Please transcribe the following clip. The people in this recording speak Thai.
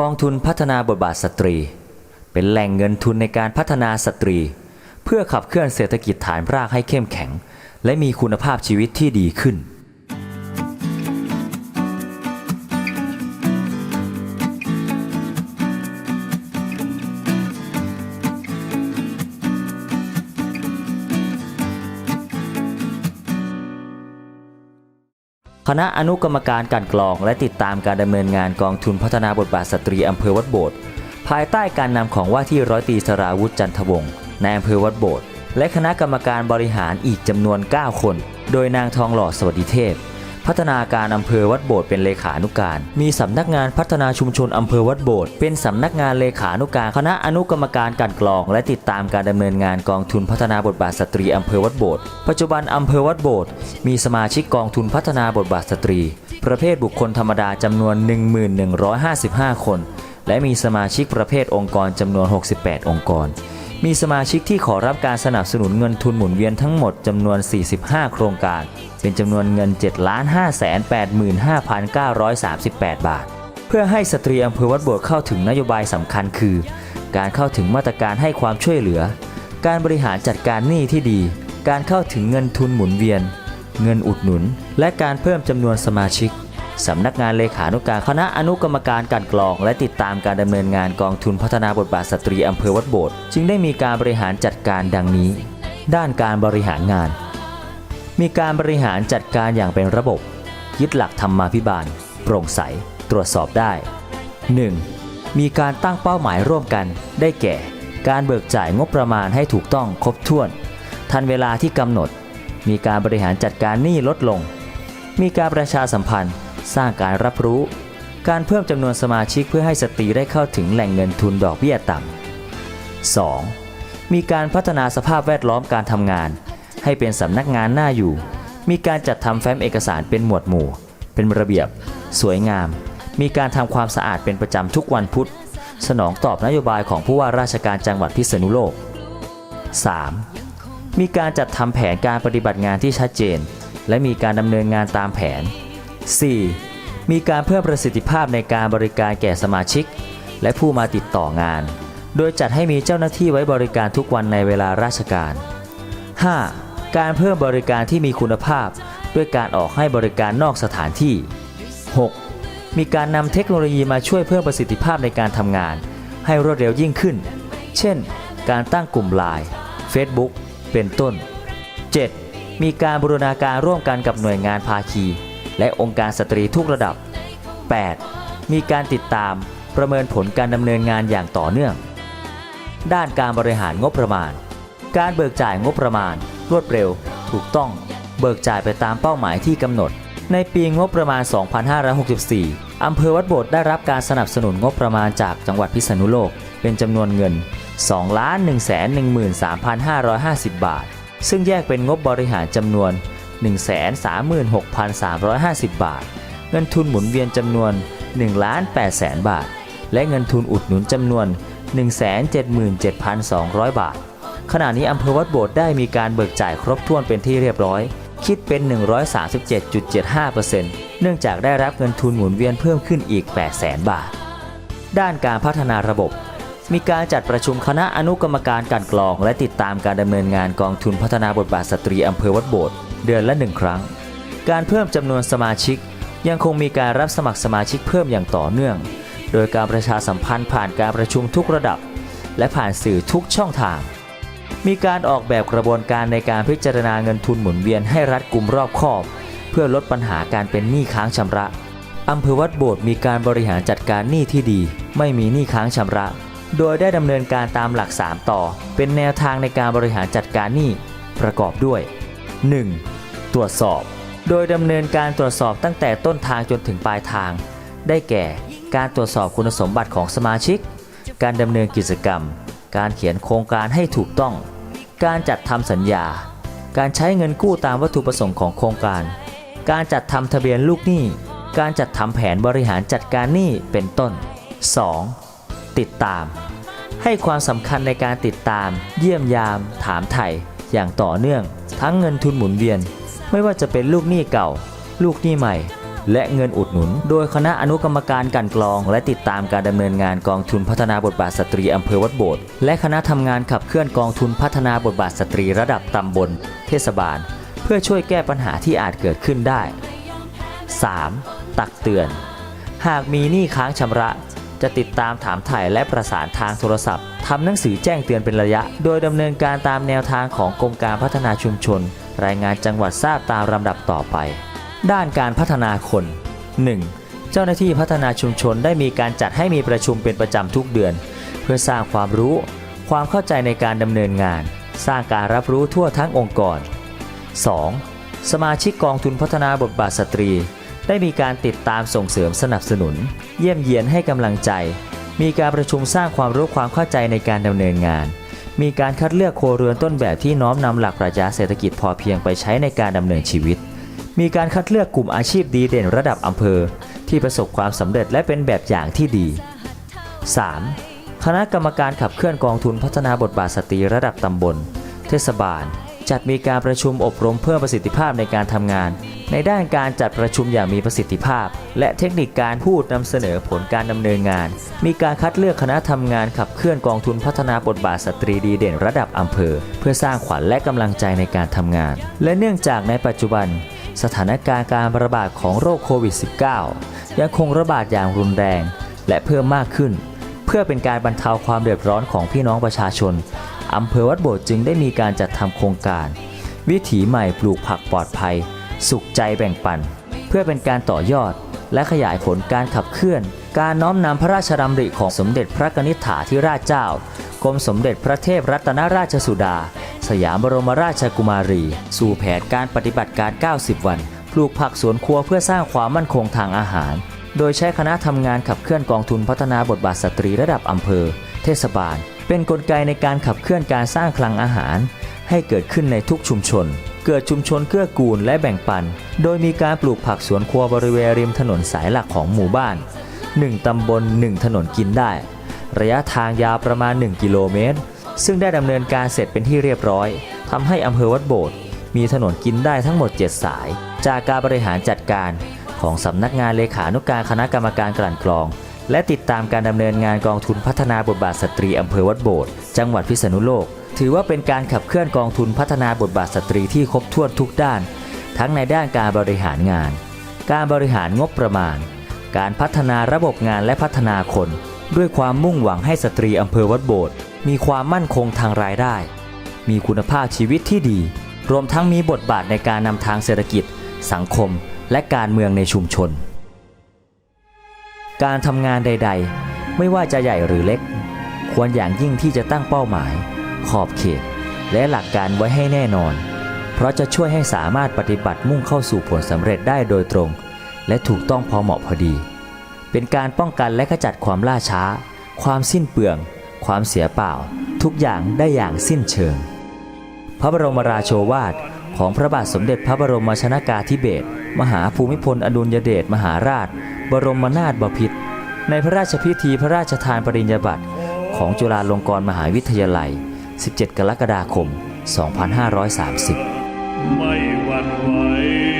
กองทุนพัฒนาบทบาทสตรี เป็นแหล่งเงินทุนในการพัฒนาสตรี เพื่อขับเคลื่อนเศรษฐกิจฐานรากให้เข้มแข็ง และมีคุณภาพชีวิตที่ดีขึ้น ณะอนุกรรมการการกรองและติดตามการดำเนินงานกองทุนพัฒนาบทบาทสตรีอำเภอวัดโบสถ์ภายใต้การนำของว่าที่ร้อยตรีสราวุฒิจันทวงศ์ในอำเภอวัดโบสถ์และคณะกรรมการบริหารอีกจำนวน 9 คน โดยนางทองหล่อสวัสดิเทพ พัฒนาการอำเภอวัดโบสถ์เป็นเลขานุการ มีสำนักงานพัฒนาชุมชนอำเภอวัดโบสถ์เป็นสำนักงานเลขานุการคณะอนุกรรมการกลันกรอง และติดตามการดำเนินงานกองทุนพัฒนาบทบาทสตรีอำเภอวัดโบสถ์ปัจจุบันอำเภอวัดโบสถ์มีสมาชิกกองทุนพัฒนาบทบาทสตรี ประเภทบุคคลธรรมดาจำนวน 1155 คน และมีสมาชิกประเภทองค์กรจำนวน 68 องค์กร มีสมาชิกที่ขอรับการสนับสนุนเงินทุนหมุนเวียนทั้งหมดจำนวน 45 โครงการ เป็นจำนวนเงิน 7,585,938 บาท เพื่อให้สตรีอำเภอวัดโบสถ์เข้าถึงนโยบายสำคัญคือ การเข้าถึงมาตรการให้ความช่วยเหลือ การบริหารจัดการหนี้ที่ดี การเข้าถึงเงินทุนหมุนเวียน เงินอุดหนุน และการเพิ่มจำนวนสมาชิก สำนักงานเลขานุการคณะอนุกรรมการกลันกรองและติดตามการดำเนินงานกองทุนพัฒนาบทบาทสตรีอำเภอวัดโบสถ์จึงได้มีการบริหารจัดการดังนี้ ด้านการบริหารงาน มีการบริหารจัดการอย่างเป็นระบบ ยึดหลักธรรมาภิบาล โปร่งใส ตรวจสอบได้ 1. มีการตั้งเป้าหมายร่วมกัน ได้แก่ การเบิกจ่ายงบประมาณให้ถูกต้องครบถ้วน ทันเวลาที่กำหนด มีการบริหารจัดการหนี้ลดลง มีการประชาสัมพันธ์ สร้างการรับรู้ การเพิ่มจำนวนสมาชิกเพื่อให้สตรีได้เข้าถึงแหล่งเงินทุนดอกเบี้ยต่ำ 2. มีการพัฒนาสภาพแวดล้อมการทำงาน ให้เป็นสำนักงานหน้าอยู่ มีการจัดทำแฟ้มเอกสารเป็นหมวดหมู่ เป็นระเบียบ สวยงาม มีการทำความสะอาดเป็นประจำทุกวันพุธ สนองตอบนโยบายของผู้ว่าราชการจังหวัดพิษณุโลก 3. มีการจัดทำแผนการปฏิบัติงานที่ชัดเจน และมีการดำเนินงานตามแผน 4. มีการเพิ่มประสิทธิภาพในการบริการแก่สมาชิก และผู้มาติดต่องาน โดยจัดให้มีเจ้าหน้าที่ไว้บริการทุกวันในเวลาราชการ 5. การเพิ่มบริการที่มีคุณภาพ ด้วยการออกให้บริการนอกสถานที่ 6. มีการนำเทคโนโลยีมาช่วยเพิ่มประสิทธิภาพในการทำงาน ให้รวดเร็วยิ่งขึ้น เช่น การตั้งกลุ่มไลน์ Facebook เป็นต้น 7. มีการบูรณาการร่วมกันกับหน่วยงานภาคี และองค์การสตรีทุกระดับ 8. มีการติดตามประเมินผลการดำเนินงานอย่างต่อเนื่อง ด้านการบริหารงบประมาณ การเบิกจ่ายงบประมาณ รวดเร็ว ถูกต้อง เบิกจ่ายไปตามเป้าหมายที่กำหนด ในปีงบประมาณ 2564 อำเภอวัดโบสถ์ได้รับการสนับสนุนงบประมาณจากจังหวัดพิษณุโลก เป็นจำนวนเงิน 2,113,550 บาท ซึ่งแยกเป็นงบบริหารจำนวน 136,350 บาท เงินทุนหมุนเวียนจำนวน1,800,000บาท และเงินทุนอุดหนุนจำนวน 177,200 บาท ขณะนี้อำเภอวัดโบสถ์ได้มีการเบิกจ่ายครบถ้วนเป็นที่เรียบร้อย คิดเป็น 137.75%เนื่องจากได้รับเงินทุนหมุนเวียนเพิ่มขึ้นอีก 800,000บาท ด้านการพัฒนาระบบมีการจัดประชุมคณะอนุกรรมการกลันกรอง และติดตามการดำเนินงานกองทุนพัฒนาบทบาทสตรีอำเภอวัดโบสถ์ เดือนละหนึ่งครั้ง การเพิ่มจำนวนสมาชิก ยังคงมีการรับสมัครสมาชิกเพิ่มอย่างต่อเนื่อง โดยการประชาสัมพันธ์ผ่านการประชุมทุกระดับ และผ่านสื่อทุกช่องทาง มีการออกแบบกระบวนการในการพิจารณาเงินทุนหมุนเวียนให้รัดกุมรอบคอบ เพื่อลดปัญหาการเป็นหนี้ค้างชำระอำเภอวัดโบสถ์มีการบริหารจัดการหนี้ที่ดี ไม่มีหนี้ค้างชำระ โดยได้ดำเนินการตามหลัก 3 ต่อ เป็นแนวทางในการบริหารจัดการหนี้ประกอบด้วย 1. ตรวจสอบ โดยดำเนินการตรวจสอบตั้งแต่ต้นทางจนถึงปลายทาง ได้แก่การตรวจสอบคุณสมบัติของสมาชิก การดำเนินกิจกรรม การเขียนโครงการให้ถูกต้อง การจัดทำสัญญา การใช้เงินกู้ตามวัตถุประสงค์ของโครงการ การจัดทำทะเบียนลูกหนี้ การจัดทำแผนบริหารจัดการหนี้เป็นต้น 2. ติดตาม ให้ความสำคัญในการติดตาม เยี่ยมยาม ถามไถ่อย่างต่อเนื่อง ทั้งเงินทุนหมุนเวียน ไม่ว่าจะเป็นลูกหนี้เก่า ลูกหนี้ใหม่ และเงินอุดหนุน โดยคณะอนุกรรมการกันกรอง และติดตามการดำเนินงานกองทุนพัฒนาบทบาทสตรีอำเภอวัดโบสถ์และคณะทำงานขับเคลื่อนกองทุนพัฒนาบทบาทสตรีระดับตำบล เทศบาล เพื่อช่วยแก้ปัญหาที่อาจเกิดขึ้นได้ 3. ตักเตือน หากมีหนี้ค้างชำระ จะติดตามถามถ่ายและประสานทางโทรศัพท์ทำหนังสือแจ้งเตือนเป็นระยะ โดยดำเนินการตามแนวทางของกรมการพัฒนาชุมชน รายงานจังหวัดทราบตามลำดับต่อไป ด้านการพัฒนาคน 1. เจ้าหน้าที่พัฒนาชุมชนได้มีการจัดให้มีประชุมเป็นประจำทุกเดือน เพื่อสร้างความรู้ ความเข้าใจในการดำเนินงาน สร้างการรับรู้ทั่วทั้งองค์กร 2. สมาชิกกองทุนพัฒนาบทบาทสตรี ได้มีการติดตามส่งเสริมสนับสนุน เยี่ยมเยียนให้กำลังใจ มีการประชุมสร้างความรู้ความเข้าใจในการดำเนินงาน มีการคัดเลือกโครเรือนต้นแบบที่น้อมนำหลักปรัชญาเศรษฐกิจพอเพียงไปใช้ในการดำเนินชีวิต มีการคัดเลือกกลุ่มอาชีพดีเด่นระดับอำเภอ ที่ประสบความสำเร็จและเป็นแบบอย่างที่ดี 3. คณะกรรมการขับเคลื่อนกองทุนพัฒนาบทบาทสตรีระดับตำบล เทศบาล จัดมีการประชุมอบรมเพิ่มประสิทธิภาพในการทำงาน ในด้านการจัดประชุมอย่างมีประสิทธิภาพ และเทคนิคการพูดนำเสนอผลการดำเนินงาน มีการคัดเลือกคณะทำงานขับเคลื่อนกองทุนพัฒนาบทบาทสตรีดีเด่นระดับอำเภอ เพื่อสร้างขวัญและกำลังใจในการทำงาน และเนื่องจากในปัจจุบัน สถานการณ์การระบาดของโรคโควิด -19 ยังคงระบาดอย่างรุนแรง และเพิ่มมากขึ้น เพื่อเป็นการบรรเทาความเดือดร้อนของพี่น้องประชาชน อำเภอวัดโบสถ์จึงได้มีการจัดทำโครงการ วิถีใหม่ปลูกผักปลอดภัย สุขใจแบ่งปัน เพื่อเป็นการต่อยอด และขยายผลการขับเคลื่อน การน้อมนำพระราชดำริของสมเด็จพระนิษฐาธิราชเจ้ากรมสมเด็จพระเทพรัตนราชสุดา สยามบรมราชกุมารี สู่แผนการปฏิบัติการ 90 วัน ปลูกผักสวนครัวเพื่อสร้างความมั่นคงทางอาหาร โดยใช้คณะทำงานขับเคลื่อนกองทุนพัฒนาบทบาทสตรีระดับอำเภอ เทศบาล เป็นนกลไกในการขับเคลื่อนการสร้างคลังอาหาร ให้เกิดขึ้นในทุกชุมชน เกิดชุมชนเกื้อกูลและแบ่งปัน โดยมีการปลูกผักสวนครัวบริเวณริมถนนสายหลักของหมู่บ้าน 1 ตำบล 1 ถนนกินได้ ระยะทางยาวประมาณ 1 กิโลเมตร ซึ่งได้ดำเนินการเสร็จเป็นที่เรียบร้อยทำให้อำเภอวัดโบสถ์มีถนนกินได้ทั้งหมด 7 สาย จากการบริหารจัดการของสำนักงานเลขานุการคณะกรรมการกลั่นกรอง และติดตามการดำเนินงานกองทุนพัฒนาบทบาทสตรีอำเภอวัดโบสถ์จังหวัดพิษณุโลก ถือว่าเป็นการขับเคลื่อนกองทุนพัฒนาบทบาทสตรีที่ครบถ้วนทุกด้าน ทั้งในด้านการบริหารงาน การบริหารงบประมาณ การพัฒนาระบบงานและพัฒนาคน ด้วยความมุ่งหวังให้สตรีอำเภอวัดโบสถ์มีความมั่นคงทางรายได้ มีคุณภาพชีวิตที่ดี รวมทั้งมีบทบาทในการนำทางเศรษฐกิจ สังคม และการเมืองในชุมชน การทำงานใด ๆ ไม่ว่าจะใหญ่หรือเล็ก ควรอย่างยิ่งที่จะตั้งเป้าหมาย ขอบเขต และหลักการไว้ให้แน่นอน เพราะจะช่วยให้สามารถปฏิบัติมุ่งเข้าสู่ผลสำเร็จได้โดยตรง และถูกต้องพอเหมาะพอดี เป็นการป้องกันและขจัดความล่าช้า ความสิ้นเปลือง ความเสียเปล่า ทุกอย่างได้อย่างสิ้นเชิง พระบรมราโชวาท ของพระบาทสมเด็จพระบรมชนากาธิเบศรมหาภูมิพลอดุลยเดชมหาราช บรมนาถบพิตรในพระราชพิธีพระราชทานปริญญาบัตรของจุฬาลงกรณ์มหาวิทยาลัย 17 กรกฎาคม 2530 ไม่หวั่นไหว